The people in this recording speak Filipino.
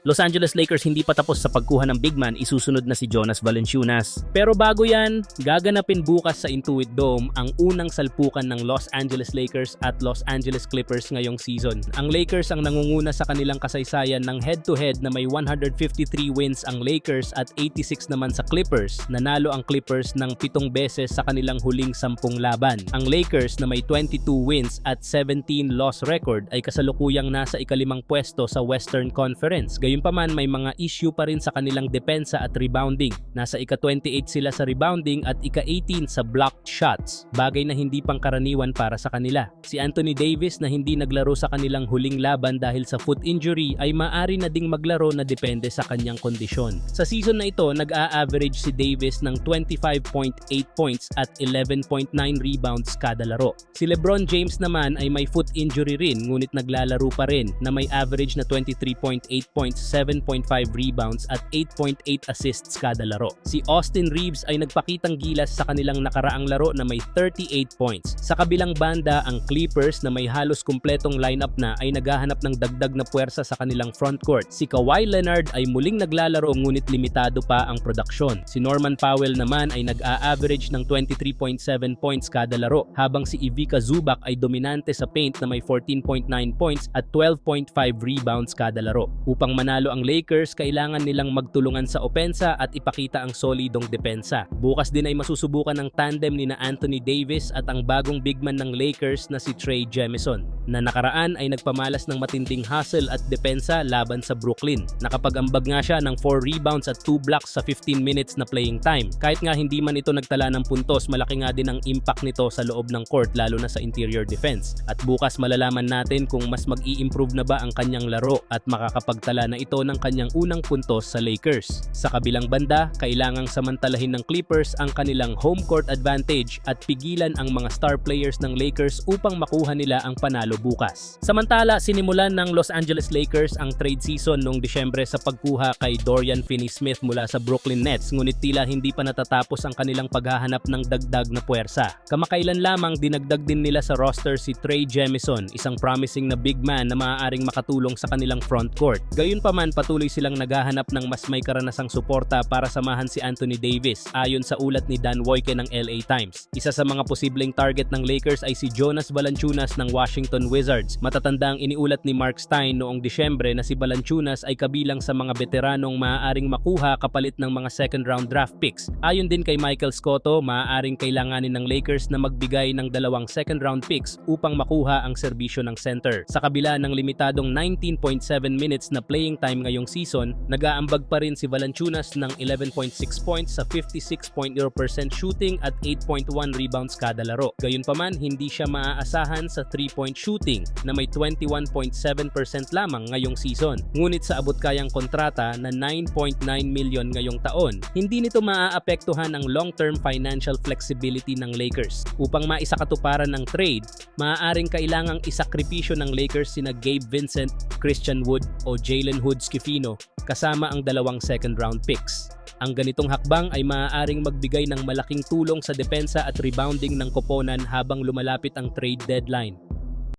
Los Angeles Lakers hindi pa tapos sa pagkuha ng big man, isusunod na si Jonas Valanciunas. Pero bago yan, gaganapin bukas sa Intuit Dome ang unang salpukan ng Los Angeles Lakers at Los Angeles Clippers ngayong season. Ang Lakers ang nangunguna sa kanilang kasaysayan ng head-to-head na may 153 wins ang Lakers at 86 naman sa Clippers. Nanalo ang Clippers ng pitong beses sa kanilang huling sampung laban. Ang Lakers na may 22 wins at 17 loss record ay kasalukuyang nasa ikalimang pwesto sa Western Conference. Gayunpaman may mga issue pa rin sa kanilang depensa at rebounding. Nasa ika-28 sila sa rebounding at ika-18 sa blocked shots, bagay na hindi pangkaraniwan para sa kanila. Si Anthony Davis na hindi naglaro sa kanilang huling laban dahil sa foot injury ay maari na ding maglaro na depende sa kanyang kondisyon. Sa season na ito, nag-a-average si Davis ng 25.8 points at 11.9 rebounds kada laro. Si LeBron James naman ay may foot injury rin ngunit naglalaro pa rin na may average na 23.8 points 7.5 rebounds at 8.8 assists kada laro. Si Austin Reeves ay nagpakitang gilas sa kanilang nakaraang laro na may 38 points. Sa kabilang banda, ang Clippers na may halos kumpletong lineup na ay naghahanap ng dagdag na puwersa sa kanilang frontcourt. Si Kawhi Leonard ay muling naglalaro ngunit limitado pa ang produksyon. Si Norman Powell naman ay nag-a-average ng 23.7 points kada laro habang si Ivica Zubac ay dominante sa paint na may 14.9 points at 12.5 rebounds kada laro. Upang manalo ang Lakers, kailangan nilang magtulungan sa opensa at ipakita ang solidong depensa. Bukas din ay masusubukan ng tandem ni na Anthony Davis at ang bagong big man ng Lakers na si Trey Jemison na nakaraan ay nagpamalas ng matinding hustle at depensa laban sa Brooklyn. Nakapag-ambag nga siya ng 4 rebounds at 2 blocks sa 15 minutes na playing time. Kahit nga hindi man ito nagtala ng puntos, malaki nga din ang impact nito sa loob ng court lalo na sa interior defense. At bukas malalaman natin kung mas mag-i-improve na ba ang kanyang laro at makakapagtala na ito ng kanyang unang puntos sa Lakers. Sa kabilang banda, kailangang samantalahin ng Clippers ang kanilang home court advantage at pigilan ang mga star players ng Lakers upang makuha nila ang panalo bukas. Samantala, sinimulan ng Los Angeles Lakers ang trade season noong Disyembre sa pagkuha kay Dorian Finney-Smith mula sa Brooklyn Nets ngunit tila hindi pa natatapos ang kanilang paghahanap ng dagdag na puwersa. Kamakailan lamang dinagdag din nila sa roster si Trey Jemison, isang promising na big man na maaaring makatulong sa kanilang front court. Gayunpaman patuloy silang naghahanap ng mas may karanasang suporta para samahan si Anthony Davis ayon sa ulat ni Dan Woike ng LA Times. Isa sa mga posibleng target ng Lakers ay si Jonas Valanciunas ng Washington Wizards. Matatanda ang iniulat ni Mark Stein noong Disyembre na si Valanciunas ay kabilang sa mga veteranong maaaring makuha kapalit ng mga second round draft picks. Ayon din kay Michael Scotto, maaaring kailanganin ng Lakers na magbigay ng dalawang second round picks upang makuha ang serbisyo ng center. Sa kabila ng limitadong 19.7 minutes na playing time ngayong season, nag-aambag pa rin si Valanciunas ng 11.6 points sa 56.0% shooting at 8.1 rebounds kada laro. Gayunpaman, hindi siya maaasahan sa 3-point shooting na may 21.7% lamang ngayong season. Ngunit sa abot kayang kontrata na 9.9 million ngayong taon, hindi nito maaapektuhan ang long-term financial flexibility ng Lakers. Upang maisakatuparan ng trade, maaaring kailangang isakripisyo ng Lakers sina Gabe Vincent, Christian Wood o Jalen Hood Schifino kasama ang dalawang second round picks. Ang ganitong hakbang ay maaaring magbigay ng malaking tulong sa depensa at rebounding ng koponan habang lumalapit ang trade deadline.